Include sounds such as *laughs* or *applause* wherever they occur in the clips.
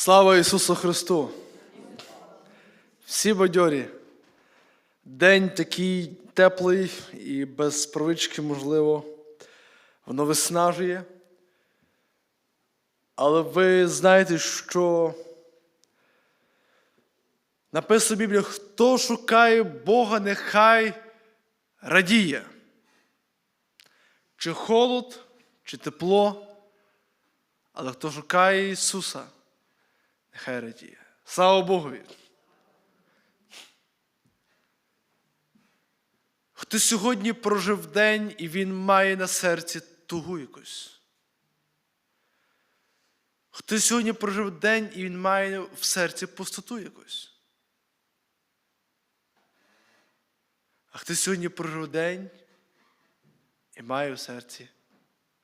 Слава Ісусу Христу! Всі бадьорі. День такий теплий і без привички, можливо, воно виснажує. Але ви знаєте, що написано в Біблії, хто шукає Бога, нехай радіє. Чи холод, чи тепло, але хто шукає Ісуса, нехай радіє. Слава Богові! Хто сьогодні прожив день і він має на серці тугу якусь. Хто сьогодні прожив день і він має в серці пустоту якусь. А хто сьогодні прожив день і має в серці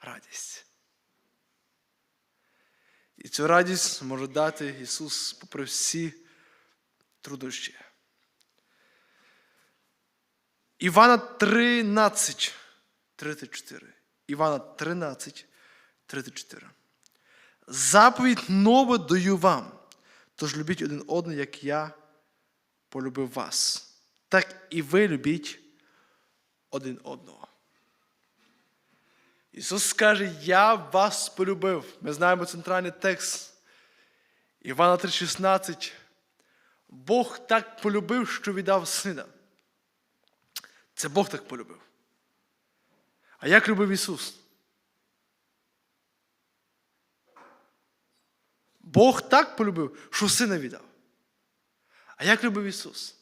радість. І цю радість може дати Ісус попри всі труднощі. Івана 13, 34. Івана 13, 34. Заповідь нову даю вам. Тож любіть один одного, як я полюбив вас. Так і ви любіть один одного. Ісус скаже, я вас полюбив. Ми знаємо центральний текст Івана 3,16. Бог так полюбив, що віддав сина. Це Бог так полюбив. А як любив Ісус? Бог так полюбив, що сина віддав. А як любив Ісус?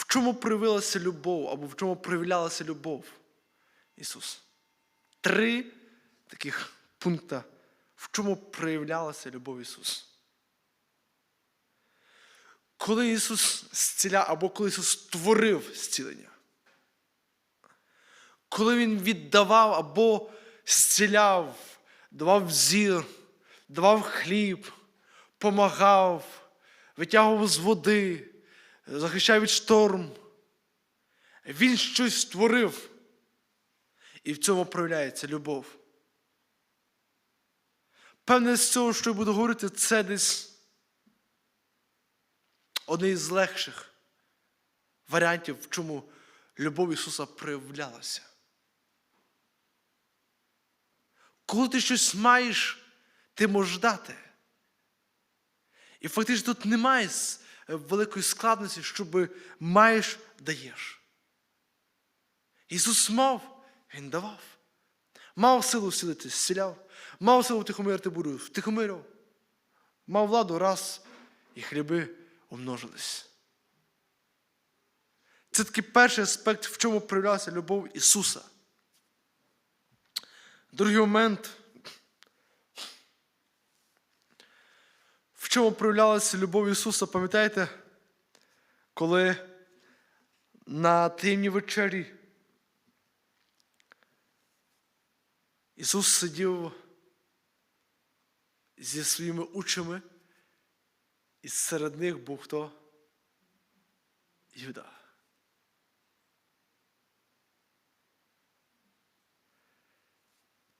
В чому проявилася любов або в чому проявлялася любов Ісус? Три таких пункта, в чому проявлялася любов Ісуса. Коли Ісус зціляв, або коли Ісус створив зцілення, коли Він віддавав або зціляв, давав зір, давав хліб, помагав, витягував з води, захищав від шторм, Він щось створив. І в цьому проявляється любов. Певне, з цього, що я буду говорити, це десь один із легших варіантів, в чому любов Ісуса проявлялася. Коли ти щось маєш, ти можеш дати. І фактично тут немає великої складності, щоб маєш, даєш. Ісус мав, Він давав. Мав силу вселити, зціляв, мав силу втихомирити бурю, втихомирив. Мав владу раз і хліби умножились. Це такий перший аспект, в чому проявлялася любов Ісуса. Другий момент, в чому проявлялася любов Ісуса, пам'ятаєте, коли на таємній вечері Ісус сидів зі своїми учнями, і серед них був хто? Юда.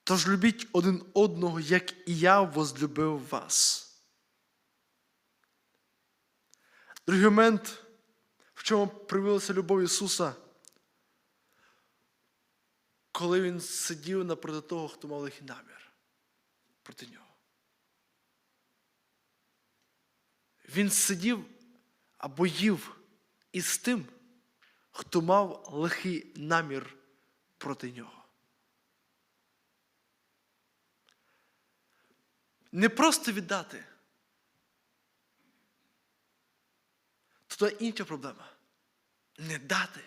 Тож любіть один одного, як і я возлюбив вас. Другий момент, в чому проявилася любов Ісуса, коли Він сидів напроти того, хто мав лихий намір проти нього. Він сидів або їв із тим, хто мав лихий намір проти нього. Не просто віддати. Тут інша проблема. Не дати.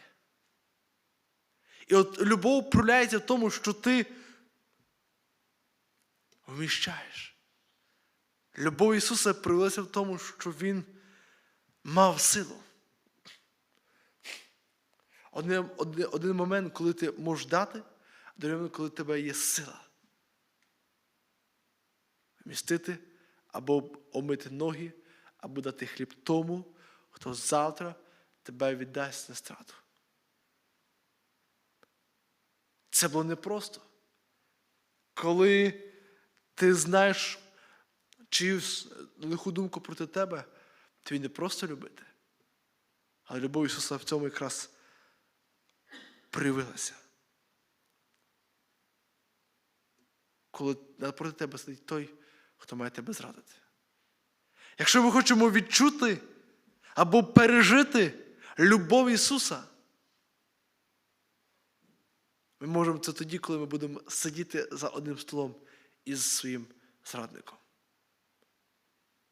І от любов проявляється в тому, що ти вміщаєш. Любов Ісуса проявилася в тому, що Він мав силу. Один, один, один момент, коли ти можеш дати, а другий момент, коли в тебе є сила. Вмістити або омити ноги, або дати хліб тому, хто завтра тебе віддасть на страту. Це було непросто. коли ти знаєш чиюсь лиху думку проти тебе, тобі не просто любити, але любов Ісуса в цьому якраз проявилася. Коли напроти тебе сидить той, хто має тебе зрадити. Якщо ми хочемо відчути або пережити любов Ісуса, ми можемо це тоді, коли ми будемо сидіти за одним столом із своїм зрадником,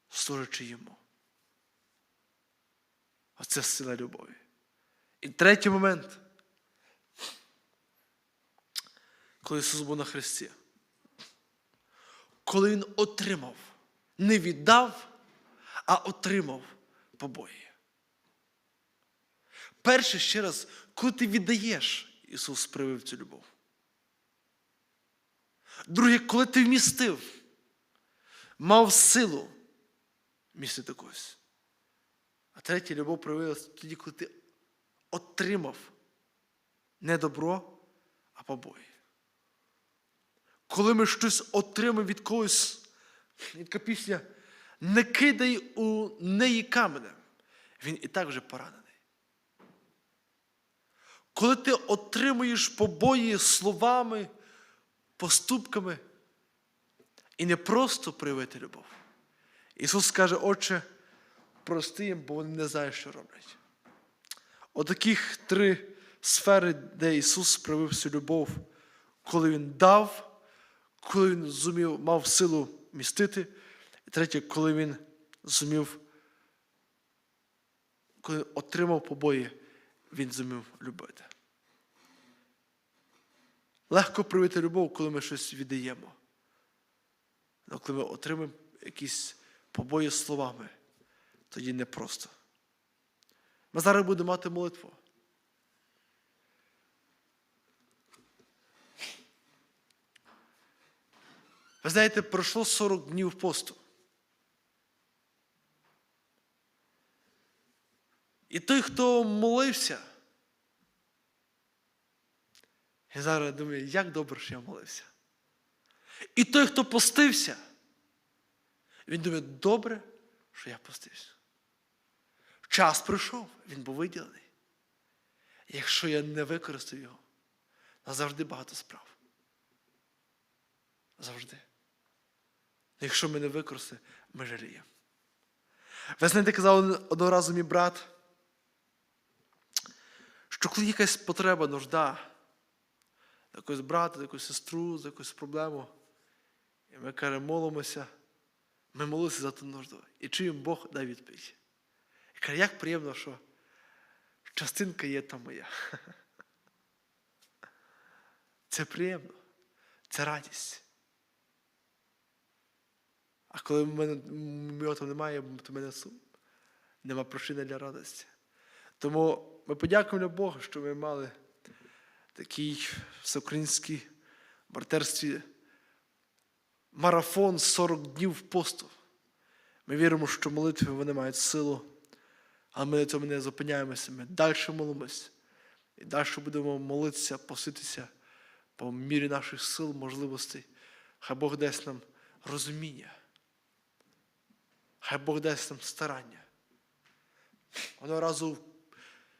служачи йому. Оце сила любові. І третій момент, коли Ісус був на Христі, коли Він отримав, не віддав, а отримав побої. Перше ще раз, коли ти віддаєш, Ісус проявив цю любов. Друге, коли ти вмістив, мав силу містити когось. А третє, любов проявилася тоді, коли ти отримав не добро, а побої. Коли ми щось отримаємо від когось, яка пісня, не кидай у неї каменем, він і так вже поранений. Коли ти отримуєш побої словами, поступками і не просто проявити любов. Ісус каже, Отче, прости їм, бо вони не знають, що роблять. Отаких три сфери, де Ісус проявив всю любов, коли Він дав, коли Він зумів, мав силу містити, третє, коли Він зумів, коли отримав побої, Він зумів любити. Легко проявити любов, коли ми щось віддаємо. Але коли ми отримаємо якісь побої словами, тоді непросто. Ми зараз будемо мати молитву. Ви знаєте, пройшло 40 днів посту. І той, хто молився, я зараз думаю, як добре, що я молився. І той, хто постився, він думає, добре, що я постився. Час прийшов, він був виділений. Якщо я не використав його, назавжди багато справ. Завжди. Якщо ми не використаємо, ми жаліємо. Ви знаєте, казав одного разу мій брат, що коли якась потреба, нужда, за якогось брата, за якусь сестру, за якусь проблему, і ми каже, молимося, ми молилися за ту нужду. І чуємо Бог дай відповідь. І каже, як приємно, що частинка є там моя. *laughs* Це приємно, це радість. А коли в мене там немає, то в мене сум. Нема причини для радості. Тому ми подякуємо Богу, що ми мали такий всеукраїнський братерстві марафон 40 днів посту. Ми віримо, що молитви вони мають силу, але ми на цьому не зупиняємося. Ми далі молимося. І далі будемо молитися, поситися по мірі наших сил, можливостей. Хай Бог дасть нам розуміння. Хай Бог дасть нам старання. Одного разу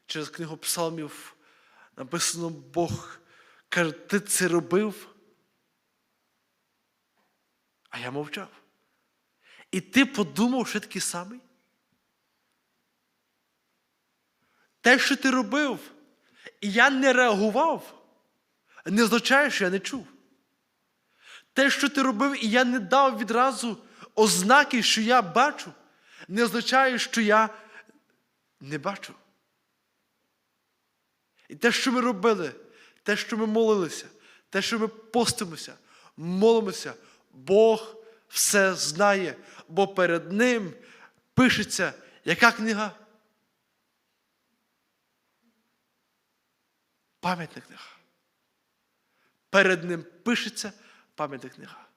через книгу Псалмів написано Бог каже, ти це робив, а я мовчав. І ти подумав, що такий самий? Те, що ти робив, і я не реагував, не означає, що я не чув. Те, що ти робив, і я не дав відразу ознаки, що я бачу, не означає, що я не бачу. І те, що ми робили, те, що ми молилися, те, що ми постимося, молимося, Бог все знає, бо перед Ним пишеться яка книга? Пам'ятна книга. Перед Ним пишеться пам'ятна книга.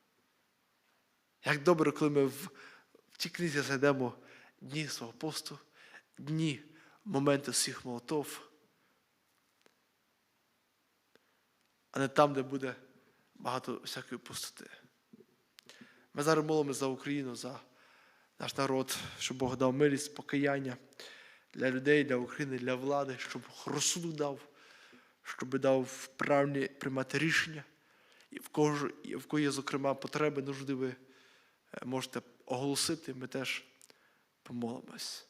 Як добре, коли ми в, в цій книзі знайдемо дні свого посту, дні, моменти всіх молотов, а не там, де буде багато всякої пустоти. Ми зараз молимося за Україну, за наш народ, щоб Бог дав милість, покаяння для людей, для України, для влади, щоб розсудок дав, щоб дав правильні приймати рішення. І в кого, є, зокрема, потреби, нужди ви е, можете оголосити, ми теж помолимось.